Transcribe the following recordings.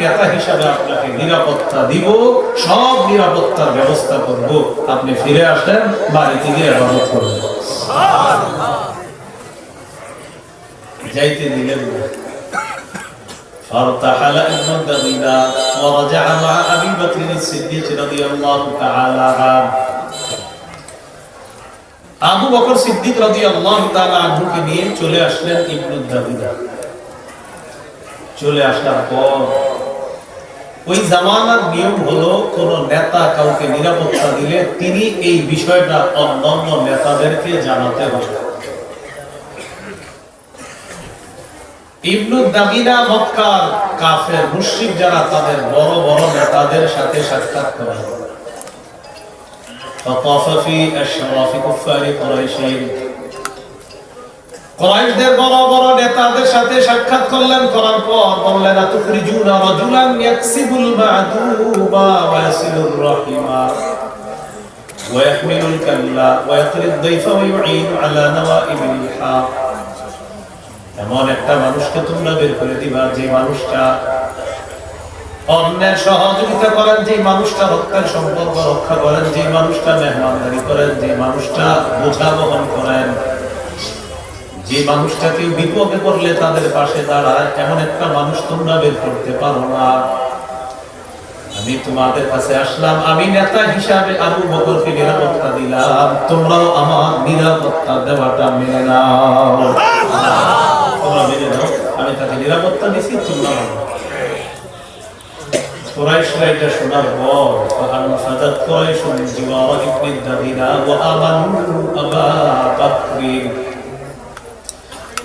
নেতা হিসাবে আপনাকে নিরাপত্তা দিব সব নিরাপত্তার ব্যবস্থা করব আপনি ফিরে আসেন বাড়িতে গিয়ে ইবাদত করবেন যাইতে দিলেন না فارتحل ابن الدغينة ورجع مع أبي بكر الصديق رضي الله تعالى عنه আবু বকর সিদ্দিক রাদিয়াল্লাহু তাআলা আনহুকে নিয়ে চলে আসলেন ইবনু দাবিদা চলে আসার পর ওই জামানার নিয়ম হলো কোন নেতা কাউকে নিরাপত্তা দিলে তিনি এই বিষয়টা অন্যান্য নেতাদেরকে জানাতে হবে ইবনু দাবিনা মক্কার কাফের মুশরিক যারা তাদের বড় বড় নেতাদের সাথে সাক্ষাৎ করে فطاف في أشراف كفار قريش কুরাইশদের বড় বড় নেতাদের সাথে সাক্ষাৎ করলেন, করার পর বললেন আতুখরিজুনা রাজুলান ইয়াকসিবুল মা'দুবা ওয়া ইয়াসিলুর রাহিমা ওয়া ইয়াহমিলুল কাল্লা ওয়া ইয়াকরিদ দাইফা ওয়া ইউঈনু আলা নাওয়াইবিল হাক এমন একটা মানুষকে তোমরা বের করে দিবা, যে মানুষটা অন্যের সহযোগিতা করেন, যে মানুষটা রক্তের সম্পর্ক রক্ষা করেন, যে মানুষটা মেহমানদারি করেন, যে মানুষটা বোঝা বহন করেন। যে মানুষটাকে বিপদে পড়লে তাদের পাশে দাঁড়ায়, এমন একটা মানুষ তোমরা বের করতে পারো না। আমি তোমাদের কাছে আসলাম, আমি নেতা হিসাবে আবু বকরকে নিরাপত্তা দিলাম, তোমরাও আমার নিরাপত্তা দেওয়াটা মেনে নাও। তোমরা মেনে নাও, আমি তাকে নিরাপত্তা দিছি, তোমরা শোনার পর ফাহান ফাদাত কুরাইশুন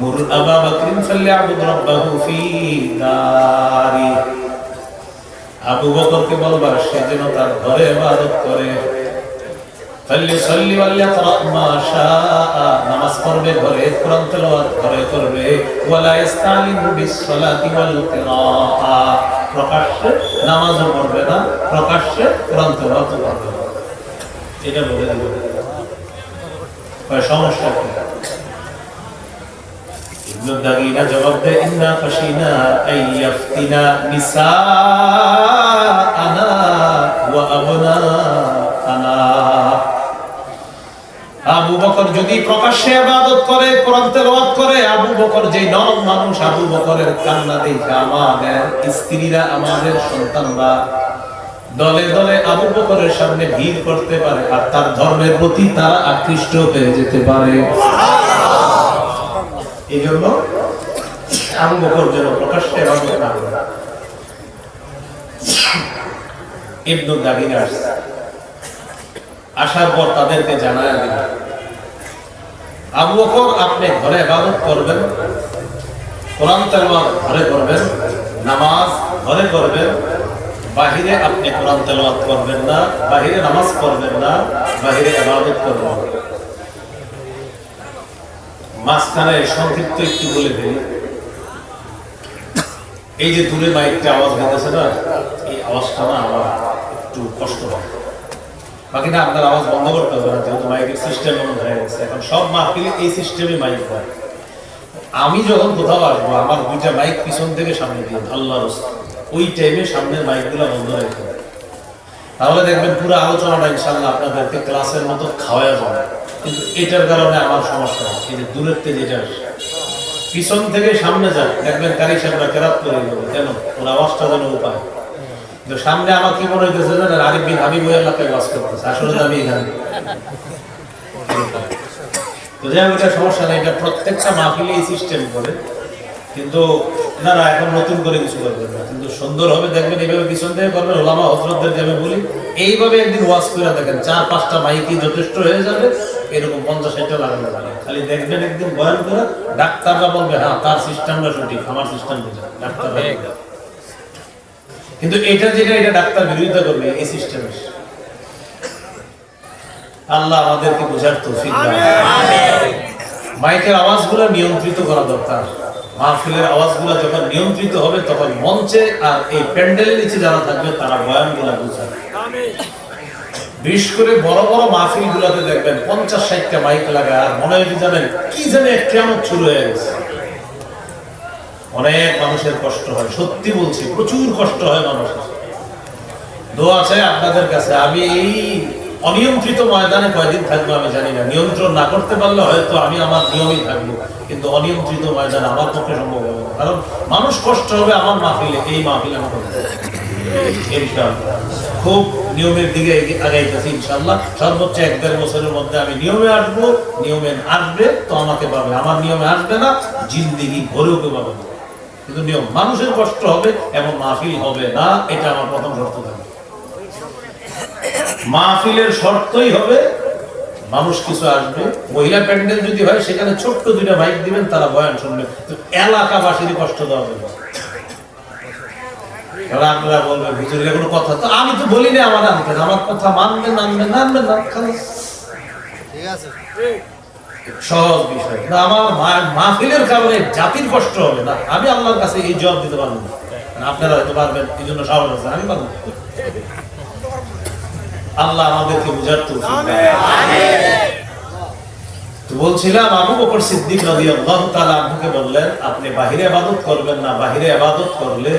মুর আবা বকরিন ফালিয়াবুদ রাব্বাহু ফি দারি আবু বকরকে বলবা সে যেন তার ঘরে ইবাদত করে। ফালিসাল্লি ওয়ালিয়াকরা মা শাআ। নামাজ পড়বে ঘরে, কোরআন তেলাওয়াত ঘরে করবে। ওয়ালা ইস্তালিমু বিসসালাতি ওয়াল কিরাআ। প্রকাশ্যে নামাজও পড়বে না, প্রকাশ্যে কোরআন তেলাওয়াত করবে এটা বলে দিব সমস্যা মুদ্দাগিরা জবাব দেয়, ইন্না ফাশিনা আইয়াফতিনা নিসা ওয়া আবনা আবু বকর যদি প্রকাশ্যে ইবাদত করে, কোরআন তেলাওয়াত করে, আবু বকর যে নরম মানুষ, আবু বকরের কান্না দেখে আমাদের স্ত্রীরা, আমাদের সন্তানরা দলে দলে আবু বকরের সামনে ভিড় করতে পারে, আর তার ধর্মের প্রতি তারা আকৃষ্ট হয়ে যেতে পারে। এই জন্য আবু বকর প্রকাশ্যে ইবনু দাগিনা আসার পর তাদেরকে জানায় দিল, আবু বকর, আপনি ঘরে ইবাদত করবেন, কোরআন তেলাওয়াত ঘরে করবেন, নামাজ ঘরে করবেন, বাহিরে আপনি কোরআন তেলাওয়াত করবেন না, বাহিরে নামাজ পড়বেন না, বাহিরে ইবাদত করবেন। মাঝখানে সংক্ষিপ্ত একটু বলে দিই। এই যে দূরে মাইকটা আওয়াজ হইতেছে না, এই আওয়াজটা না আমার একটু কষ্ট হয়। বাকি না, আপনার আওয়াজ বন্ধ করতে হবে না, যেহেতু মাইকের সিস্টেম এমন হয়ে গেছে। এখন সব মাহফিলে এই সিস্টেমে মাইক হয়। আমি যখন কোথাও আসব, আমার দুইটা মাইক পিছন থেকে সামনে দিয়ে আল্লাহ ওই টাইমে সামনের মাইকগুলো বন্ধ রাখতে তাহলে দেখবেন পুরো আলোচনাটা ইনশাল্লাহ আপনাদেরকে ক্লাসের মতো খাওয়া যাবে। কিন্তু এটার কারণে আমার সমস্যা এই যে দূরের থেকে যেটা পিছন থেকে সামনে যায় দেখবেন কারি সাহেবরা কেরাত করে দেবে কেন ওর আওয়াজটা যেন উপায় কিন্তু সামনে আমার কি মনে হইতেছে জানেন আরিফ বিন হাবিব এলাকায় বাস করতেছে আসলে আমি এখানে। তো যাই হোক, সমস্যা নেই এটা প্রত্যেকটা মাহফিলে এই সিস্টেম করে। কিন্তু না না এখন নতুন করে কিছু করবেন না। কিন্তু সুন্দর হবে দেখবেন এইভাবে পিছন থেকে করবেন ওলামা হজরতদের যে আমি বলি এইভাবে একদিন ওয়াজ করে দেখেন চার পাঁচটা মাইকি যথেষ্ট হয়ে যাবে এরকম পঞ্চাশ ষাটটা লাগানো লাগে খালি দেখবেন একদিন বয়ান করে ডাক্তাররা বলবে হ্যাঁ তার সিস্টেমটা সঠিক আমার সিস্টেম ডাক্তাররা কিন্তু এটা যেটা এটা ডাক্তার বিরোধিতা করবে এই সিস্টেমে আল্লাহ আমাদেরকে বোঝার তৌফিক দান মাইকের আওয়াজগুলো নিয়ন্ত্রিত করা দরকার। মাহফিলের আওয়াজগুলো যখন নিয়ন্ত্রিত হবে তখন মঞ্চে আর এই প্যান্ডেলের নিচে যারা থাকবে তারা বয়ানগুলো বুঝাবে। বিশেষ করে বড় বড় মাহফিল গুলাতে দেখবেন পঞ্চাশ ষাটটা মাইক লাগায়, আর মনে হয় জানেন কি জানে কেমন শুরু হয়ে গেছে। অনেক মানুষের কষ্ট হয়, সত্যি বলছি, প্রচুর কষ্ট হয় মানুষের। দোয়া আছে আপনাদের কাছে, আমি এই অনিয়ন্ত্রিত ময়দানে কয়দিন থাকব আমি জানি না। নিয়ন্ত্রণ না করতে পারলে হয়তো আমি আমার নিয়মই থাকব, কিন্তু অনিয়ন্ত্রিত ময়দানে আমার পক্ষে সম্ভব হবে না। কারণ মানুষ কষ্ট হবে আমার মাহফিলে, এই মাহফিলে আমার। খুব নিয়মের দিকে আগাইতেছি ইনশাল্লাহ সর্বোচ্চ এক দেড় বছরের মধ্যে আমি নিয়মে আসব, নিয়মে আসবে, তো আমাকে পাবে আমার নিয়মে আসবে না, জিন্দিগি ভরেও কেউ পাবে না। কিন্তু নিয়ম, মানুষের কষ্ট হবে এমন মাহফিল হবে না, এটা আমার প্রথম শর্ত থাকবে। মাহফিলের শর্তই হবে, মানুষ কিছু আসবে। মহিলা প্যান্ডেল যদি হয়, সেখানে ছোট্ট দুইটা বাইক দিবেন, তারা বয়ান শুনবে। তো এলাকাবাসীরই কষ্ট দেওয়া হবে। এবার আপনারা বলবেন হুজুরের কোনো কথা তো আমি তো বলি না আমার আনবেন আমার কথা মানবেন আনবেন না আনবেন না খালাস। সহজ বিষয়। না আমার মাহফিলের কারণে জাতির কষ্ট হবে না। আমি আল্লাহর কাছে এই জবাব দিতে পারব না। আপনারা হয়তো পারবেন এই জন্য সাহস আছে আমি পারব আল্লাহ আমাদেরকে বুঝার তো বলছিলাম আবু বকর সিদ্দিক রাদিয়াল্লাহু তাআলা আনহুকে বললেন আপনি বাহিরে ইবাদত করবেন না বাহিরে ইবাদত করলে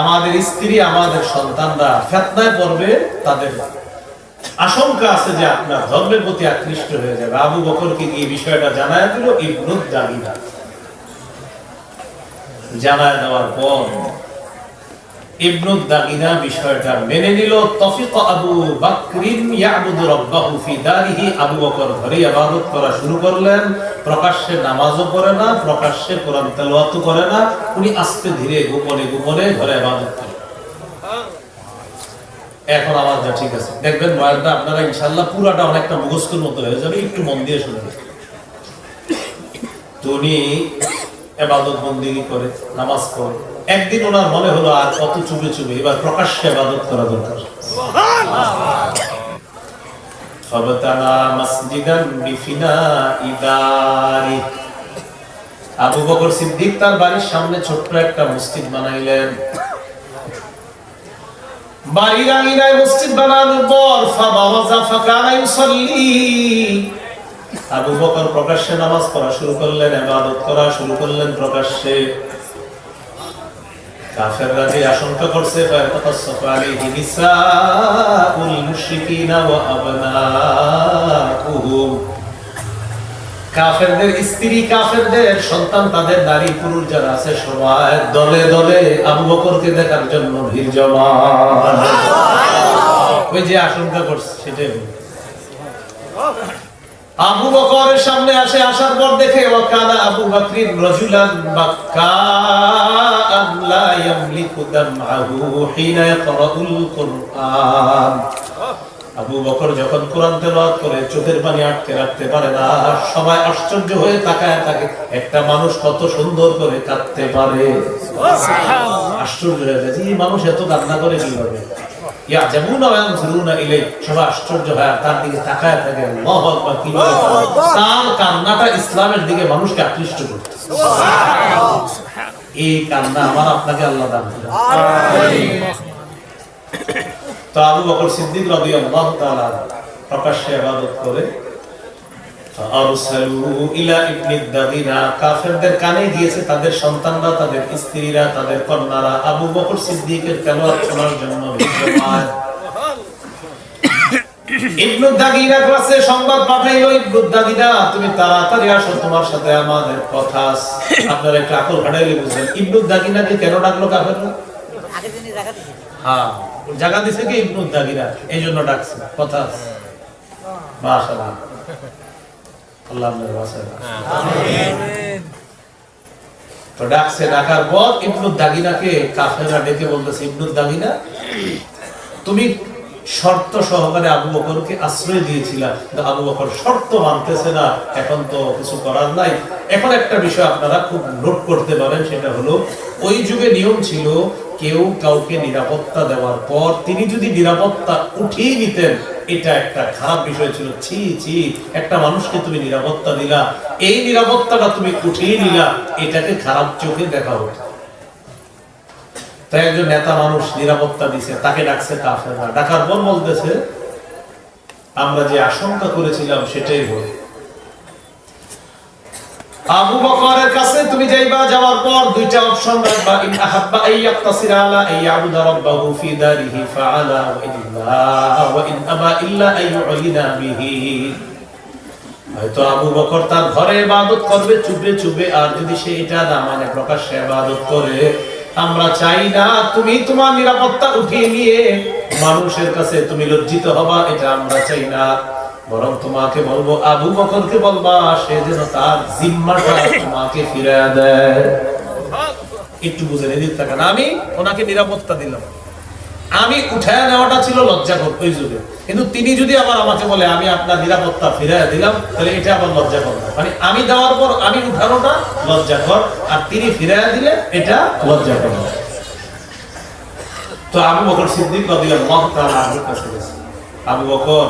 আমাদের স্ত্রী, আমাদের সন্তানরা ফেতনায় পড়বে তাদের আশঙ্কা আছে যে আপনার ধর্মের প্রতি আকৃষ্ট হয়ে যাবে। আবু বকরকে গিয়ে বিষয়টা জানায় দিল ইবনুদ দাগিনা জানায় দেওয়ার পর ইবনুদ দাগিনা বিষয়টা মেনে নিল। তফিক আবু রাব্বাহু ফি দারিহি। আবু বকর ঘরে ইবাদত করা শুরু করলেন। প্রকাশ্যে নামাজও পড়ে না, প্রকাশ্যে কোরআন তেলাওয়াতও করে না। উনি আস্তে ধীরে গোপনে গোপনে ঘরে ইবাদত করেন। এখন যা ঠিক আছে। দেখবেন আপনারা ইনশাল্লাহ পুরাটা অনেকটা মতো হয়ে যাবে, একটু মন দিয়ে তো উনি এবাদত বন্দিগি করে, নামাজ পড়ে। একদিন ওনার মনে হলো আর কত চুপে চুপে এবার প্রকাশ্যে এবাদত করা দরকার। فبتنا مسجدا بفناء داره আবু বকর সিদ্দিক তার বাড়ির সামনে ছোট্ট একটা মসজিদ বানাইলেন বাড়ির আঙিনায় মসজিদ বানানোর পর ফাবারাজা ফাকানা ইউসাল্লি আবু বকর প্রকাশ্যে নামাজ পড়া শুরু করলেন ইবাদত করা শুরু করলেন প্রকাশ্যে কাফেররা যে আশঙ্কা করছে ফায়াতাসাফা আলাইহি নিসাউল মুশরিকিনা ওয়া আবনাউহুম। কাফেরদের স্ত্রী কাফেরদের সন্তান তাদের নারী পুরুষ যারা আছে সবাই দলে দলে আবু বকরকে দেখার জন্য ভিড় ওই যে আশঙ্কা করছে সেটাই আবু বকরের সামনে আসে আসার পর দেখে ওয়াকানা আবু বকরিন রাজুলান বাক্কাআন আবু বকর যখন কোরআন তেলাওয়াত করে চোখের পানি আটকে রাখতে পারে না সবাই আশ্চর্য হয়ে তাকায় থাকে একটা মানুষ কত সুন্দর করে কাঁদতে পারে। আশ্চর্য হয়ে যায় এই মানুষ এত কান্না করে কীভাবে? ইয়া যেমন ইয়ানজুরুনা ইলাই সবাই আশ্চর্য হয় তার দিকে তাকায় থাকে আল্লাহু আকবার কীভাবে কাঁদে। তার কান্নাটা ইসলামের দিকে মানুষকে আকৃষ্ট করতে এই কান্না আমার আপনাকে আল্লাহ দান করে। তো আবু বকর সিদ্দিক রাদিয়াল্লাহু তাআলা প্রকাশ্যে ইবাদত করে কাফেরদের কানে গিয়েছে তাদের সন্তানরা তাদের স্ত্রীরা তাদের কন্যারা। আবু বকর সিদ্দিকের তেলাওয়াত শোনার জন্য ইবনু কাছে সংবাদ পাঠাইলো ইবনু দাগিনা তুমি তাড়াতাড়ি আসো, তোমার সাথে আমাদের কথা আকল হাঁটাইলে বুঝবেন। ইবনু কেন ডাকলো হ্যাঁ জায়গা দিছে কি ইবনু দাগিরা এই জন্য ডাকছে, কথা। মাশাআল্লাহ। আল্লাহ আপনার রাখুন। তো ডাকছে, ডাকার পর ইবনু দাগিনাকে কাফেররা ডেকে বলতেছে ইবনু দাগিনা তুমি শর্ত সহকারে আবু বকরকে আশ্রয় দিয়েছিলাম কিন্তু আবু বকর শর্ত মানতেছে না। এখন তো কিছু করার নাই। এখন একটা বিষয় আপনারা খুব নোট করতে পারেন, সেটা হলো, ওই যুগে নিয়ম ছিল, কেউ কাউকে নিরাপত্তা দেওয়ার পর তিনি যদি নিরাপত্তা উঠিয়ে নিতেন, এটা একটা খারাপ বিষয় ছিল। ছি ছি, একটা মানুষকে তুমি নিরাপত্তা দিলা। এই নিরাপত্তাটা তুমি উঠিয়ে নিলা, এটাকে খারাপ চোখে দেখা হতো। তাই একজন নেতা মানুষ নিরাপত্তা দিছে, তাকে ডাকছে কাফেররা। ডাকার পর বলতেছে, আমরা যে আশঙ্কা করেছিলাম সেটাই হলো। আবু বকরের কাছে তুমি যাইবা, যাওয়ার পর দুইটা অপশন রাখবা, ইন আহাব্বা আইয়াক্তাসিরা আলা আইয়াবুদা রাব্বাহু ফি দারিহি ফাআলা ওয়া ইল্লা ওয়া ইন আবা ইল্লা আইয়ুলিনা বিহি। হয়তো আবু বকর তার ঘরে ইবাদত করবে চুপে চুপে আর যদি সে এটা না মানে প্রকাশ্যে ইবাদত করে আমরা চাই না তুমি তোমার নিরাপত্তা উঠিয়ে নিয়ে মানুষের কাছে তুমি লজ্জিত হবা, এটা আমরা চাই না। বরং তোমাকে বলব, আবু বকরকে বলবা, সে যেন তার জিম্মাটা তোমাকে ফিরে দেয়। একটু বুঝে নিয়ে দিতে না, আমি ওনাকে নিরাপত্তা দিলাম। আমি উঠায় নেওয়াটা ছিল লজ্জা ওই যুগে। কিন্তু তিনি যদি আবার আমাকে বলে, আমি আপনার নিরাপত্তা ফিরাই দিলাম, তাহলে এটা আবার লজ্জা কর মানে আমি দেওয়ার পর আমি উঠানোটা লজ্জা কর আর তিনি ফিরাই দিলে এটা লজ্জা কর তো আবু বকর সিদ্দিক আবু বকর,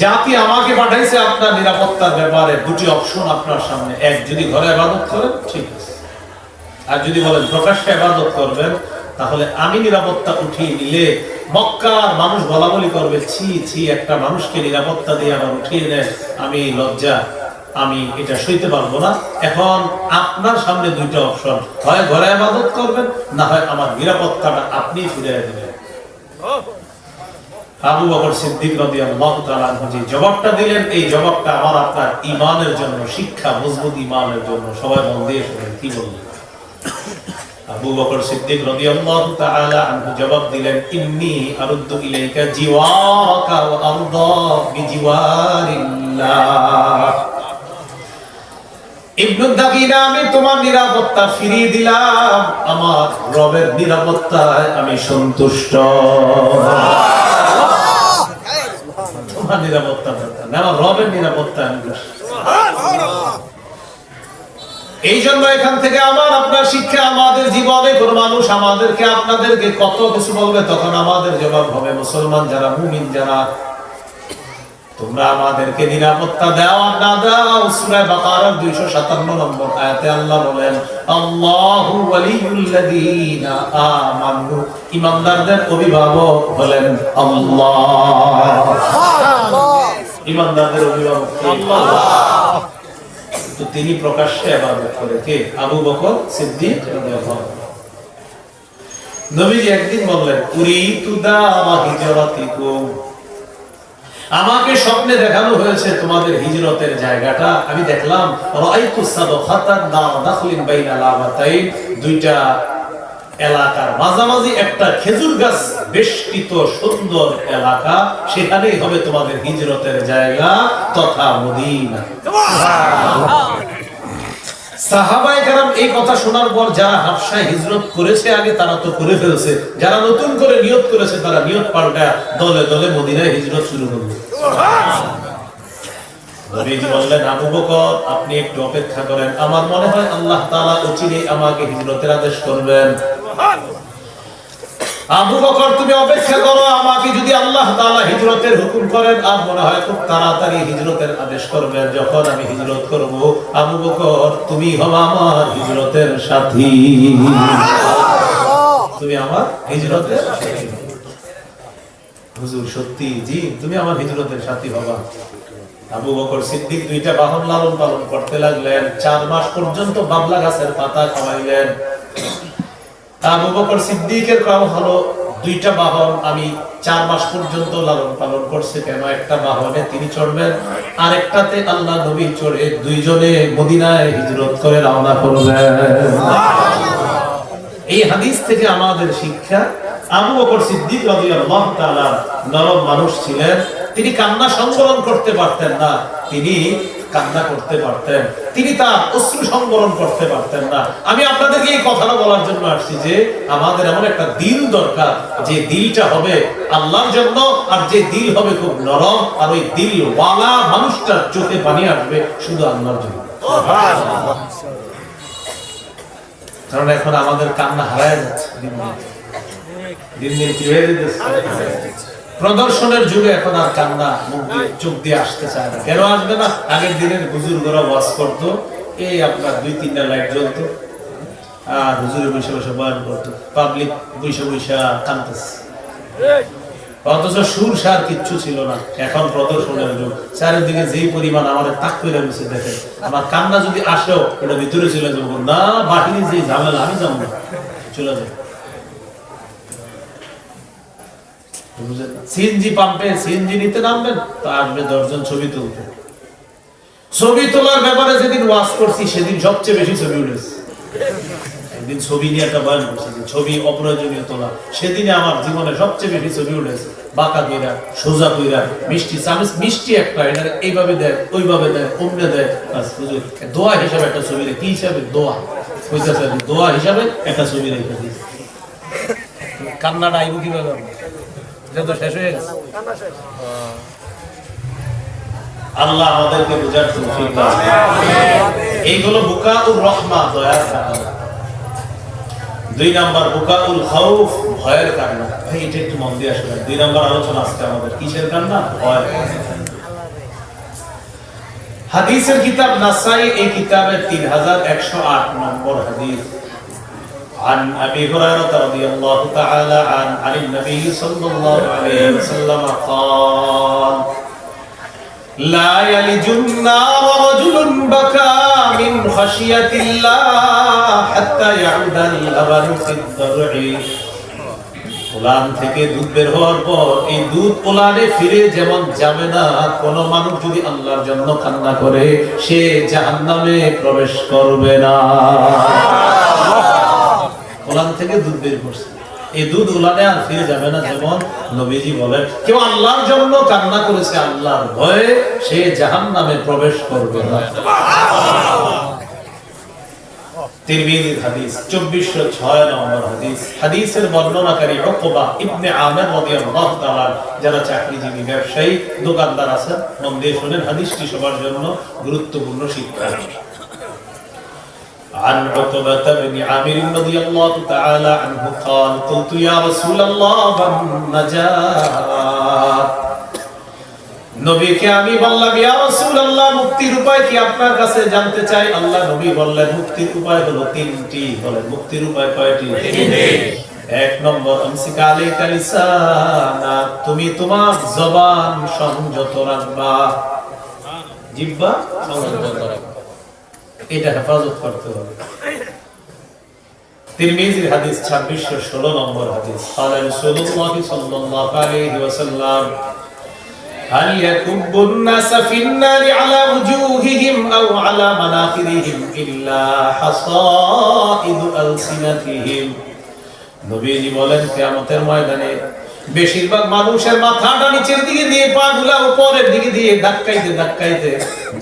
জাতি আমাকে পাঠাইছে আপনার নিরাপত্তার ব্যাপারে। দুটি অপশন আপনার সামনে। এক, যদি ঘরে ইবাদত করেন, ঠিক আছে। আর যদি বলেন, প্রকাশ্যে ইবাদত করবেন তাহলে আমি নিরাপত্তা উঠিয়ে নিলে মক্কার মানুষ বলা বলি করবে, ছি ছি, একটা মানুষকে নিরাপত্তা দিয়ে আমার উঠিয়ে নেয় আমি লজ্জা, আমি এটা সইতে পারব না। এখন আপনার সামনে দুইটা অপশন, হয় ঘরে ইবাদত করবেন, না হয় আমার নিরাপত্তাটা আপনি ফিরে দিবেন। আবু বকর সিদ্দিক রাদিয়াল্লাহু তাআলা যে জবাবটা দিলেন, এই জবাবটা আমার আপনার ঈমানের জন্য, শিক্ষা, মজবুত ঈমানের জন্য, সবাই মন দিয়ে শুনেন, কি বললেন আবু বকর সিদ্দিক রাদিয়াল্লাহু তাআলা আনহু জবাব দিলেন ইন্নী আরুদ্দু ইলাইকা জিওয়ারাকা ওয়া আরদা বিজিওয়ারিল্লাহ। ইবনু দাকিনা আমি তোমার নিরাপত্তা ফিরিয়ে দিলাম। আমার রবের নিরাপত্তায় আমি সন্তুষ্ট। তোমার নিরাপত্তা না আমার রবের নিরাপত্তা আমি। এই জন্য এখান থেকে আমার আপনার শিক্ষা আমাদের জীবনে কোন মানুষ আমাদেরকে আপনাদেরকে কত কিছু বলবে তখন আমাদের জবাব হবে মুসলমান যারা মুমিন যারা। তোমরা আমাদেরকে নিরাপত্তা দাও আর না দাও সূরা বাকারার 257 নম্বর আয়াতে আল্লাহ বলেন আল্লাহু আমানু। ঈমানদারদের অভিভাবক হলেন আল্লাহ। ঈমানদারদের অভিভাবক কে? তো তিনি প্রকাশ্যে আবাদত করে কে? আবু বকর সিদ্দিক নবীজি একদিন বললেন আমাকে স্বপ্নে দেখানো হয়েছে তোমাদের হিজরতের জায়গাটা। আমি দেখলাম দুইটা এলাকার মাঝামাঝি একটা খেজুর গাছ বেষ্টিত সুন্দর এলাকা, সেখানেই হবে তোমাদের হিজরতের জায়গা তথা মদিনা। এই কথা শোনার পর যারা হাফসায় হিজরত করেছে, আগে তারা তো করে ফেলছে। যারা নতুন করে নিয়ত করেছে, তারা নিয়ত পাল্টা দলে দলে মদিনায় হিজরত শুরু করবে। আবু আপনি একটু অপেক্ষা করেন। আমার মনে হয় আল্লাহ আমাকে হিজরতের আদেশ করবেন। আবু বকর, তুমি অপেক্ষা করো, আমাকে যদি আল্লাহ হিজরতের হুকুম করেন, আর মনে হয় খুব তাড়াতাড়ি হিজরতের আদেশ করবেন। যখন আমি হিজরত করব, আবু বকর, তুমি হবে আমার হিজরতের সাথী। তুমি আমার হিজরতের হুজুর, সত্যি, জি, তুমি আমার হিজরতের সাথী হবা। আবু বকর সিদ্দিক দুইটা বাহন লালন পালন করতে লাগলেন। চার মাস পর্যন্ত বাবলা গাছের পাতা খাওয়াইলেন আবু বকর সিদ্দিকের কাম হলো, দুইটা বাহন আমি চার মাস পর্যন্ত লালন পালন করছে, কেন একটা বাহনে তিনি চড়বেন আর একটাতে আল্লাহ নবী চড়ে দুইজনে মদিনায় হিজরত করে রওনা করবেন এই হাদিস থেকে আমাদের শিক্ষা, আবু বকর সিদ্দিক রাদিয়াল্লাহু তাআলা নরম মানুষ ছিলেন। তিনি কান্না সংবরণ করতে পারতেন না। তিনি কান্না করতে পারতেন। তিনি তার অশ্রু সংবরণ করতে পারতেন না। আমি আপনাদেরকে এই কথাটা বলার জন্য আসছি যে, আমাদের এমন একটা দিল দরকার, যে দিলটা হবে আল্লাহর জন্য, আর যে দিল হবে খুব নরম, আর ওই দিল ওয়ালা মানুষটার চোখে পানি আসবে শুধু আল্লাহর জন্য। কারণ এখন আমাদের কান্না হারায় যাচ্ছে। দিন দিন কি হয়ে যেতেছে? প্রদর্শনের যুগে এখন আর কান্না মুখ দিয়ে চোখ দিয়ে আসতে চায় না। কেন আসবে না? আগের দিনের বুজুর্গরা ওয়াজ করতো, এই আপনার দুই, তিনটা লাইট জ্বলতো, আর হুজুরে বসে বসে বয়ান করতো। পাবলিক বসে বসে কানতেছে অথচ সুর সার কিচ্ছু ছিল না। এখন প্রদর্শনের যুগ। চারিদিকে যেই পরিমাণ আমাদের তাক করে বসে দেখে আমার কান্না যদি আসেও এটা ভিতরে চলে যাব। না বাহিনী যে ঝামেলা, আমি যাব না। চলে যাব। সিএনজি পাম্পে, সিএনজি নিতে নামবেন আসবে দশজন ছবি তুলতে। ছবি তোলার ব্যাপারে যেদিন করছি, সেদিন সবচেয়ে বেশি ছবি উঠেছে। একদিন ছবি নিয়ে একটা বয়ান ছবি অপ্রয়োজনীয় তোলা। সেদিনে আমার জীবনে সবচেয়ে বেশি ছবি উঠেছে, বাঁকা সোজা মিষ্টি মিষ্টি একটা, এটা এইভাবে দেয়, ওইভাবে দেয়, অমনে দেয়। দোয়া হিসাবে একটা ছবি কি হিসাবে? দোয়া। কইতেছে দোয়া হিসাবে একটা ছবি রেখে দিয়েছে। কান্নাটা আইব কীভাবে তো শেষ হয়ে গেছে। আল্লাহ আমাদেরকে বুঝার তৌফিক দান এইগুলো বুকাউর রহমা দয়ার কান্না। দুই নাম্বার বুকাউল খাউফ ভয়ের কান্না। ভাই এটা একটু মন দিয়ে আসলে দুই নাম্বার আলোচনা আজকে আমাদের। কিসের কান্না? ভয়ের হাদিসের কিতাব নাসাই এই কিতাবের তিন হাজার একশো আট নম্বর হাদিস। عن ابي هريره رضي الله تعالى عن عن النبي صلى الله عليه وسلم قال لا يلج النار رجل بكى من خشيه الله حتى يعود اللبن في الضرع পোলান থেকে দুধ বের হওয়ার পর এই দুধ পোলানে ফিরে যেমন যাবে না কোন মানুষ যদি আল্লাহর জন্য কান্না করে সে জাহান্নামে প্রবেশ করবে না ওলান থেকে দুধ বের করছে। এই দুধ উলানে আর ফিরে যাবে না যেমন নবীজি বলেন। কেউ আল্লাহর জন্য কান্না করেছে, আল্লাহর ভয়ে সে জাহান নামে প্রবেশ করবে না। তিরমিজির হাদিস 2406 নম্বর হাদিস। হাদিসের বর্ণনাকারী উকবা ইবনে আমির রাদিয়াল্লাহু তাআলা, যারা চাকরিজীবী ব্যবসায়ী, দোকানদার আছেন, মন শুনেন, হাদিসটি সবার জন্য গুরুত্বপূর্ণ শিক্ষা। عن عقبة بن عامر رضي الله تعالى عنه قال قلت يا رسول الله والنجاة নবীকে আমি বললাম ইয়া রাসূলুল্লাহ মুক্তির উপায় কি আপনার কাছে জানতে চাই আল্লাহ নবী বললেন মুক্তির উপায় হলো তিনটি বলেন মুক্তির উপায় কয়টি তিনটি এক নম্বর আমসিকা আলাইকা লিসানা তুমি তোমার জবান সংযত রাখবা জিহ্বা সংযত রাখবা এটা হেফাজত করতে হবে তিরমিজির হাদিস 2616 নম্বর হাদিস قال رسول الله صلى الله عليه وسلم هل يكب الناس في النار على وجوههم أو على مناخرهم إلا حصائد ألسنتهم নবীজি বলেন কিয়ামতের ময়দানে বেশিরভাগ মানুষের মাথাটা নিচের দিকে দিয়ে পা গুলা উপরের দিকে দিয়ে ধাক্কাইতে ধাক্কাইতে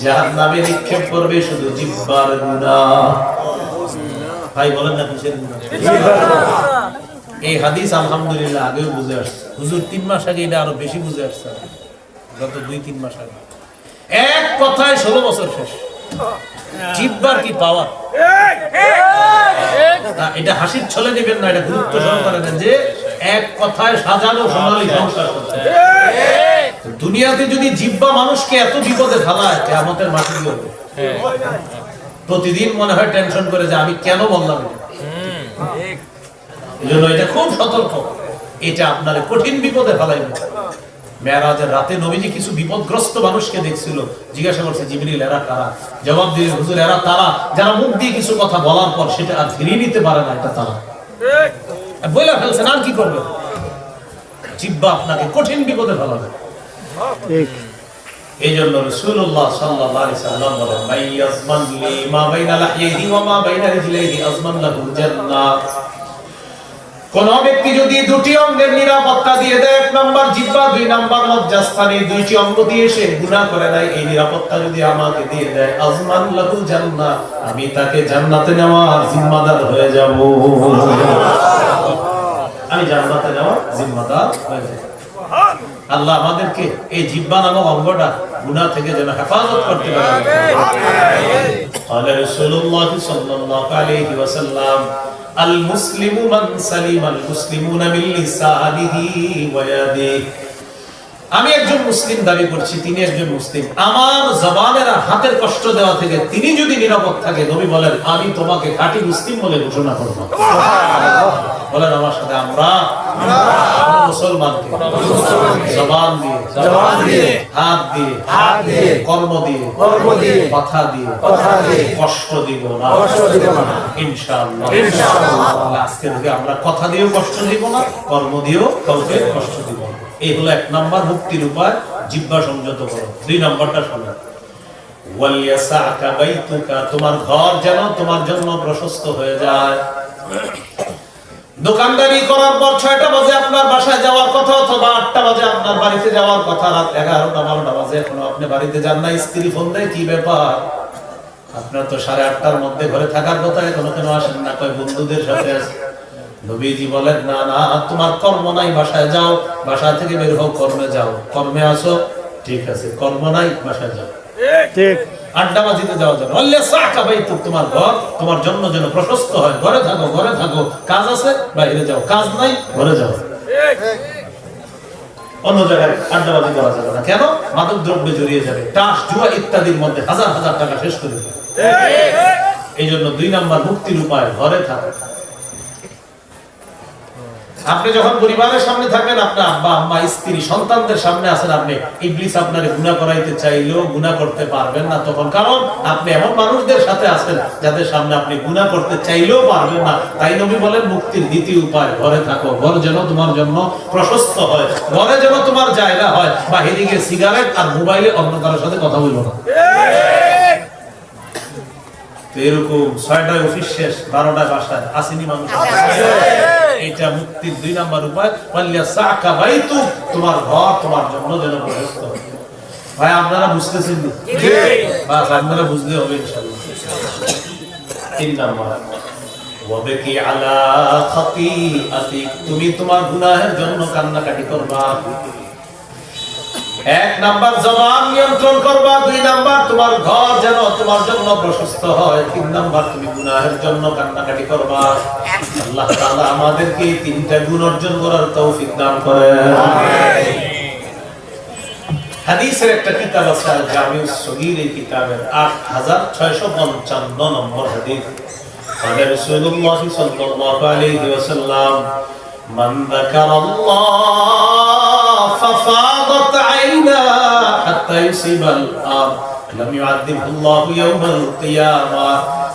জাহান্নামে নিক্ষেপ করবে শুধু জিহ্বার গুনাহ ভাই, বলেন না কিসের এই হাদিস আলহামদুলিল্লাহ আগেও বুঝে আসছে। হুজুর, তিন মাস আগে এটা আরও বেশি বুঝে আসছে। গত দুই, তিন মাস আগে। এক কথায় ষোলো বছর শেষ। জিব্বার কি পাওয়ার এটা হাসির ছলে নেবেন না এটা গুরুত্ব সহকারে নেন যে এক কথায় সাজানো সোনালি সংসার করতে দুনিয়াতে যদি জিব্বা মানুষকে এত বিপদে ফেলায় আমাদের মাটি প্রতিদিন মনে হয় টেনশন করে যে আমি কেন বললাম এটা? এই জন্য এটা খুব সতর্ক। এটা আপনার কঠিন বিপদে ফেলাইবে মেয়েরাজের রাতে নবীজি কিছু বিপদগ্রস্ত মানুষকে দেখছিল। জিজ্ঞাসা করছে জিবরিল এরা কারা? জবাব দিয়ে হুজুর এরা তারা। যারা মুখ দিয়ে কিছু কথা বলার পর সেটা আর ফিরিয়ে নিতে পারে না এটা তারা। ফেলছেন আর কি করবে জিব্বা আপনাকে কঠিন বিপদে ফেলাবে। এই জন্য রাসূলুল্লাহ সাল্লাল্লাহু আলাইহি সাল্লাম বলেন মাই ইয়াজমান লি মা বাইনা লাহইহি ওয়া মা বাইনা রিজলাইহি আজমান লাহু জান্নাহ কোন ব্যক্তি যদি দুটি অঙ্গের নিরাপত্তা দিয়ে দেয় এক নাম্বার জিহ্বা দুই নাম্বার লজ্জাস্থানে দুইটি অঙ্গ দিয়ে সে গুনাহ করে দেয় এই নিরাপত্তা যদি আমাকে দিয়ে দেয় আজমান লাহু জান্নাহ আমি তাকে জান্নাতে নেওয়ার জিম্মাদার হয়ে যাব আমি জান্নাতে নেওয়ার জিম্মাদার হয়ে যাব আল্লাহ আমাদেরকে এই জিব্বা নামক অঙ্গটা গুনাহ থেকে যেন হেফাজত করতে পারে قال رسول الله صلى الله عليه وسلم المسلم من سلم المسلمون من لسانه ويده. আমি একজন মুসলিম দাবি করছি তিনি একজন মুসলিম। আমার জবানের আর হাতের কষ্ট দেওয়া থেকে তিনি যদি নিরাপদ থাকে নবী বলেন আমি তোমাকে খাঁটি মুসলিম বলে ঘোষণা করব। বলেন আমার সাথে আমরা আমরা মুসলমানকে জবান দিয়ে, হাত দিয়ে হাত দিয়ে, কর্ম দিয়ে কর্ম দিয়ে, কথা দিয়ে কথা দিয়ে, কষ্ট দিব না। কষ্ট দিব না। ইনশাআল্লাহ। ইনশাআল্লাহ। আজকে থেকে আমরা কথা দিয়েও কষ্ট দিব না কর্ম দিয়েও কাউকে কষ্ট দিব না। এই হলো এক নাম্বার, মুক্তির উপায় জিব্বা সংযত করো। দুই নাম্বারটা শোনো। তোমার ঘর যেন তোমার জন্য প্রশস্ত হয়ে যায়। দোকানদারি করার পর ছয়টা বাজে আপনার বাসায় যাওয়ার কথা অথবা আটটা বাজে আপনার বাড়িতে যাওয়ার কথা, রাত এগারোটা বারোটা বাজে, এখনও আপনি বাড়িতে যান না স্ত্রী ফোন দেয়, কি ব্যাপার? আপনার তো সাড়ে আটটার মধ্যে ঘরে থাকার কথা, এখনও কেন আসেন না? কয় বন্ধুদের সাথে আছেন। নবীজি বলেন না না তোমার কর্ম নাই বাসায় যাও বাসা থেকে বের হও কর্মে যাও। কর্মে আসো ঠিক আছে কর্ম নাই বাসায় যাও। ঠিক। আড্ডাবাজিতে যাওয়া যাবে অল্লে সাকা বাইতু তোমার ঘর তোমার জন্য যেন প্রশস্ত হয়। ঘরে থাকো ঘরে থাকো কাজ আছে বাইরে যাও। কাজ নাই ঘরে যাও। অন্য জায়গায় আড্ডাবাজি করা যাবে না। কেন? মাদক দ্রব্যে জড়িয়ে যাবে। টাস জুয়া ইত্যাদির মধ্যে হাজার হাজার টাকা শেষ করে দেবে। এই জন্য দুই নাম্বার মুক্তির উপায় ঘরে থাকা। আপনি যখন পরিবারের সামনে থাকবেন, আপনার আব্বা, আম্মা, স্ত্রী, সন্তানদের সামনে আছেন, আপনি ইবলিস আপনার গুনাহ করাইতে চাইলেও গুনাহ করতে পারবেন না তখন। কারণ আপনি এমন মানুষদের সাথে আছেন, যাদের সামনে আপনি গুনাহ করতে চাইলেও পারবেন না। তাই নবী বলেন, মুক্তির দ্বিতীয় উপায়, ঘরে থাকো। ঘর যেন তোমার জন্য প্রশস্ত হয়, ঘরে যেন তোমার জায়গা হয়। বা এদিকে সিগারেট আর মোবাইলে অন্য কারোর সাথে কথা বলব না। তো এরকম ছয়টায় অফিস শেষ বারোটায় বাসায়। আসেনি মানুষ। এটা মুক্তির দুই নাম্বার উপায়। পাল্লিয়া সাকা বাইতু তোমার ঘর তোমার জন্য যেন প্রশস্ত ভাই আপনারা বুঝতেছেন বাস আপনারা বুঝলে হবে ইনশাআল্লাহ। তিন নাম্বার। ওয়াবেকি আলা খাতিআতিক তুমি তোমার গুনাহের জন্য কান্নাকাটি করবা। এক নাম্বার জবান নিয়ন্ত্রণ করবা দুই নাম্বার তোমার ঘর যেন তোমার জন্য প্রশস্ত হয় তিন নাম্বার তুমি গুনাহের জন্য কান্নাকাটি করবা আল্লাহ তাআলা আমাদেরকে এই তিনটা গুণ অর্জন করার তৌফিক দান করেন হাদিসের একটা কিতাব আছে আল জামিউস সগীর এই কিতাবের 8655 নম্বর হাদিস قال رسول الله صلى الله عليه وسلم من ذكر الله ففاضت عيناه حتى يصيب الأرض لم يعذبه الله يوم القيامة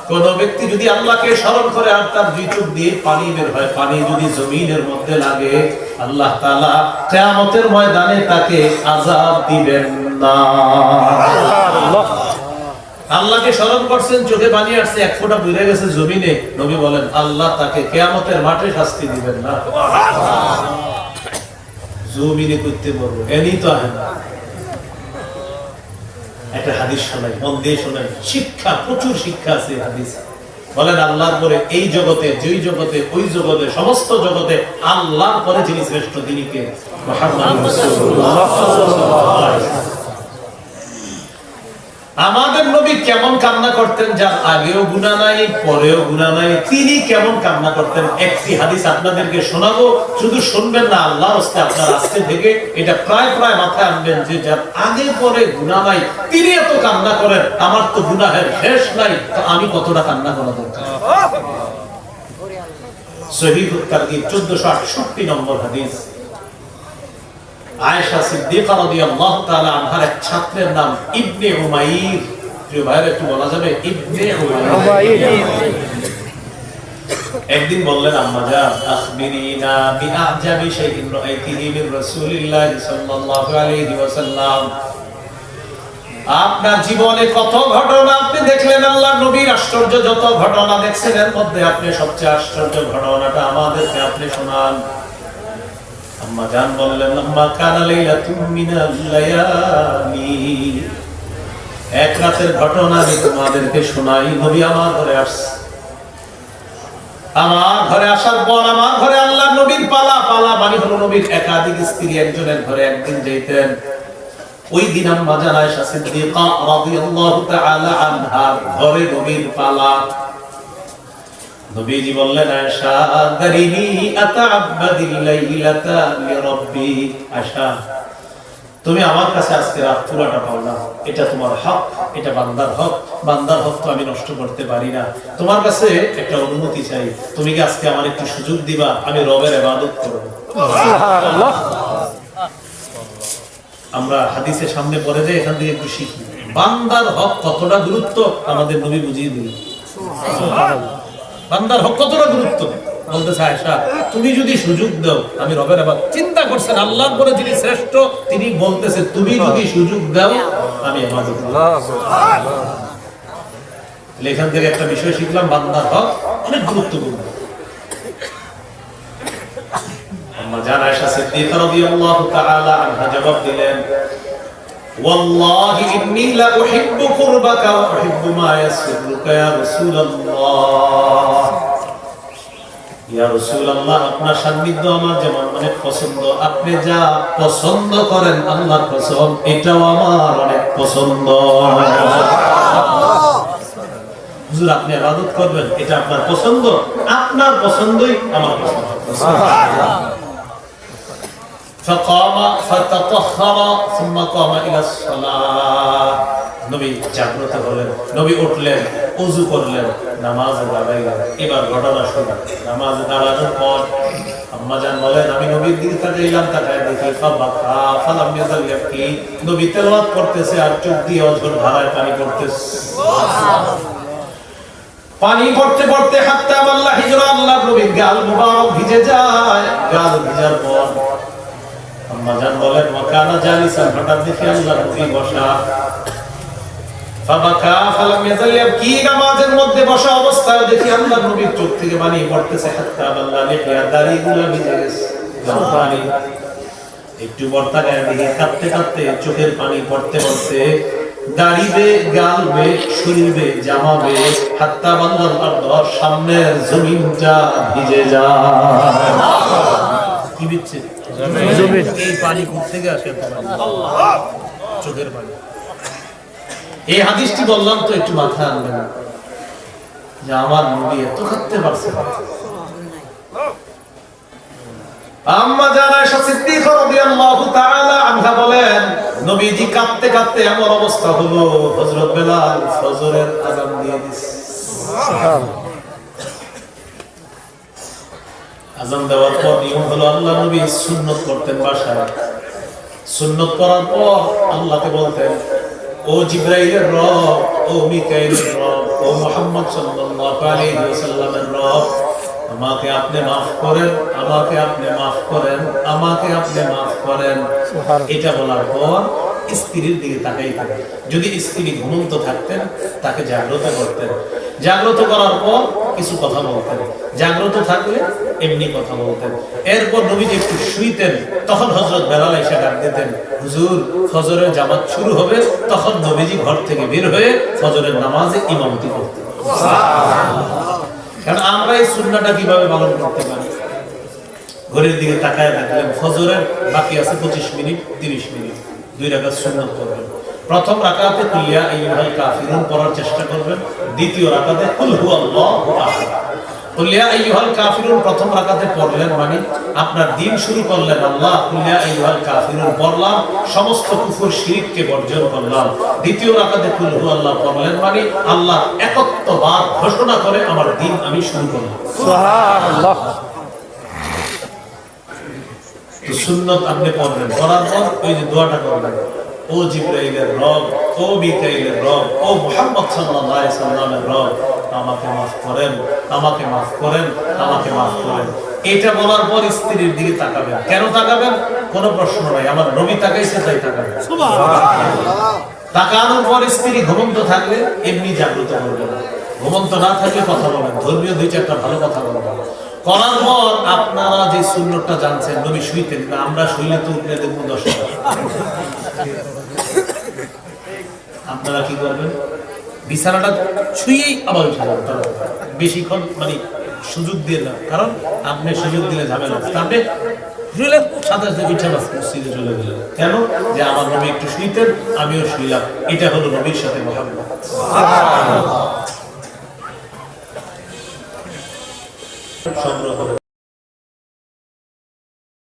কোন ব্যক্তি যদি আল্লাহকে স্মরণ করে আর তার দুই চোখ দিয়ে পানি বের হয় পানি যদি জমিনের মধ্যে লাগে আল্লাহ তাআলা কিয়ামতের ময়দানে তাকে আযাব দিবেন না আল্লাহকে স্মরণ করছেন চোখে পানি আসছে এক ফোঁটা বুঝে গেছে জমিনে নবী বলেন আল্লাহ তাকে কেয়ামতের মাঠে শাস্তি দিবেন না জমিনে করতে পারব। এনি তো একটা হাদিস শোনাই বন্ধে শোনাই। শিক্ষা, প্রচুর শিক্ষা আছে হাদিস। বলেন আল্লাহর পরে এই জগতে, যেই জগতে, ওই জগতে, সমস্ত জগতে আল্লাহর পরে যিনি শ্রেষ্ঠ, তিনি কে? মুহাম্মদ রাসূলুল্লাহ। আমাদের নবী কেমন কান্না করতেন যার আগেও গুণা নাই পরেও গুণা নাই তিনি কেমন কান্না করতেন? একটি হাদিস আপনাদেরকে শোনাবো। শুধু শুনবেন না আল্লাহ হস্তে আপনার আজকে থেকে এটা প্রায় প্রায় মাথায় আনবেন যে যার আগে পরে গুণা নাই তিনি এত কান্না করেন আমার তো গুনাহের শেষ নাই তো আমি কতটা কান্না করা দরকার? সহিহ তারগিব 1468 নম্বর হাদিস। আয়েশা সিদ্দিকা রাদিয়াল্লাহু তাআলা আনহার এক ছাত্রের নাম ইবনে উমাইর। একটু বলা যাবে, ইবনে উমাইর। একদিন বললেন, আম্মা আখবিরিনা শাইইন রাআইতিহি মিন রাসূলিল্লাহ সাল্লাল্লাহু আলাইহি ওয়াসাল্লাম। আপনার জীবনে কত ঘটনা আপনি দেখলেন আল্লাহ নবীর আশ্চর্য যত ঘটনা দেখছেন, এর মধ্যে আপনি সবচেয়ে আশ্চর্য ঘটনাটা আমাদেরকে আপনি শোনান। আম্মা বললেন, আম্মা কানা মিনাল এক রাতের ঘটনা আমি তোমাদেরকে শোনাই, নবী আমার ঘরে আসছে। আমার ঘরে আসার পর আমার ঘরে আল্লাহ নবীর পালা পালা মানে হলো নবীর একাধিক স্ত্রী একজনের ঘরে একদিন যেতেন ওই দিন আম্মা জান আয়েশা রাদিয়াল্লাহু তাআলা আনহা ঘরে নবীর পালা। নবীজি বললেন আতাআব্বাদিল লাইলাতা লিরাব্বি। আয়েশা তুমি আমার কাছে আজকে রাত পুরাটা এটা তোমার হক এটা বান্দার হক। বান্দার হক তো আমি নষ্ট করতে পারি না। তোমার কাছে একটা অনুমতি চাই। তুমি কি আজকে আমার একটু সুযোগ দিবা? আমি রবের ইবাদত করব। আমরা হাদিসের সামনে পড়ে যাই এখান থেকে একটু শিখি। বান্দার হক কতটা গুরুত্ব? আমাদের নবী বুঝিয়ে দিল বান্দার হক কতটা গুরুত্ব? বলতেছে আয়েশা, তুমি যদি সুযোগ দাও, আমি রবের আবার চিন্তা করছেন, আল্লাহর পরে যিনি শ্রেষ্ঠ, তিনি বলতেছে, তুমি যদি সুযোগ দাও, আমি এখান থেকে একটা বিষয় শিখলাম, বান্দার হক অনেক গুরুত্বপূর্ণ। আম্মা জান আয়েশা সিদ্দিকা রাদিয়াল্লাহু তাআলা আনহা জবাব দিলেন والله إني لأحب قربك وأحب ما يسرك يا رسول الله ইয়া রাসূলুল্লাহ আপনার সান্নিধ্য আমার যেমন অনেক পছন্দ আপনি যা পছন্দ করেন আল্লাহর কসম এটাও আমার অনেক পছন্দ হুজুর আপনি ইবাদত করবেন এটা আপনার পছন্দ আপনার পছন্দই আমার পছন্দ فقام فتطهر ثم قام الى الصلاه নবী জাগ্রত হলেন নবী উঠলেন ওযু করলেন নামাজ দাঁড়াইলেন এবার ঘটনা শুরু নামাজ দাঁড়ানোর পর আম্মা জান বলেন আমি নবীর দিকে তাকাইলাম তাকায় দেখি ফাবাকা ফালাম ইয়াজাল ইয়াবকি নবী তেলাওয়াত করতেছে আর চোখ দিয়ে অঝর ধারায় পানি পড়তেছে পানি পড়তে পড়তে হাত্তা আল্লাহ হিজরা আল্লাহ নবীর গাল মুবারক ভিজে যায় গাল ভিজার পর একটু দিকে কাঁপতে কাঁপতে চোখের পানি পড়তে পড়তে দাড়িবে, গালবে, শরীরবে, জামাবে, হাত্তা অর্ধ সামনের জমিনটা ভিজে যায়। কি এই পানি থেকে আসে চোখের পানি। এই হাদিসটি বললাম তো একটু মাথায় আনবেন। যে আমার নবী এত খাটতে পারছে। আম্মা জানা আয়েশা রাদিয়াল্লাহু তাআলা আনহা বলেন নবীজি কাঁদতে কাঁদতে এমন অবস্থা হলো হযরত বেলাল ফজরের আযান দিয়ে দিছে। আযান দেওয়ার পর নিয়ম হলো আল্লাহ নবী সুন্নত করতেন বাসায়। সুন্নত করার পর আল্লাহকে বলতেন ও জিব্রাইলের রব ও মিকাইলের রব ও মুহাম্মদ সাল্লাল্লাহু আলাইহি ওয়াসাল্লামের রব আমাকে আপনি মাফ করেন আমাকে আপনি মাফ করেন আমাকে আপনি মাফ করেন। এটা বলার পর স্ত্রীর দিকে তাকাই থাকে যদি স্ত্রী ঘুমন্ত থাকতেন তাকে জাগ্রত করতেন। জাগ্রত করার পর কিছু কথা বলতেন জাগ্রত থাকলে এমনি কথা বলতেন এরপর নবীজি একটু শুইতেন, তখন হজরত বেলাল এসে ডাক দিতেন, হুজুর, ফজরের জামাত শুরু হবে। তখন নবীজি ঘর থেকে বের হয়ে ফজরের নামাজে ইমামতি করতেন। কারণ আমরা এই সুন্নাটা কীভাবে পালন করতে পারি? ঘড়ির দিকে তাকায় থাকলেন ফজরের বাকি আছে পঁচিশ মিনিট, তিরিশ মিনিট। দুই রাকাত সুন্নত করবেন প্রথম রাকাতে কুলিয়া আইয়ুহাল কাফিরুন পড়ার চেষ্টা করবেন। দ্বিতীয় রাকাতে কুল হুয়াল্লাহু আহাদ। কুলিয়া আইয়ুহাল কাফিরুন প্রথম রাকাতে পড়লেন মানে আপনার দিন শুরু করলেন আল্লাহ। কুলিয়া আইয়ুহাল কাফিরুন পড়লাম সমস্ত কুফর শিরককে বর্জন করলাম। দ্বিতীয় রাকাতে কুল হুয়াল্লাহ পড়লেন মানে আল্লাহ একত্ববাদ ঘোষণা করে আমার দিন আমি শুরু করলাম। সুবহানাল্লাহ। তো সুন্নত আপনি পড়বেন পড়ার পর ওই যে দোয়াটা করবেন। ও জিব্রাইলের রব ও মিকাইলের রব ও মুহাম্মদ সাল্লাল্লাহু আলাইহি সাল্লামের রব আমাকে মাফ করেন আমাকে মাফ করেন আমাকে মাফ করেন। এটা বলার পর স্ত্রীর দিকে তাকাবেন। কেন তাকাবেন? কোনো প্রশ্ন নাই। আমার নবী তাকাইছে তাই তাকাবেন। তাকানোর পর স্ত্রী ঘুমন্ত থাকলে এমনি জাগ্রত করবেন। ঘুমন্ত না থাকলে কথা বলেন। ধর্মীয় দুই চারটা ভালো কথা বলবেন করার পর আপনারা যে সুন্নতটা জানছেন নবী শুইতেন না আমরা শুইলে তো উঠলে দেখব দশটা। আপনারা কি করবেন? বিছানাটা ছুঁয়েই আবার উঠে যাবেন বেশিক্ষণ মানে সুযোগ দিয়ে না কারণ আপনি সুযোগ দিলে ঝামেলা আছে। আপনি শুলে সাথে সাথে উঠে বাস মসজিদে চলে গেলেন। কেন? যে আমার নবী একটু শুইতেন আমিও শুইলাম। এটা হলো নবীর সাথে মহাব্বত। সংগ্রহ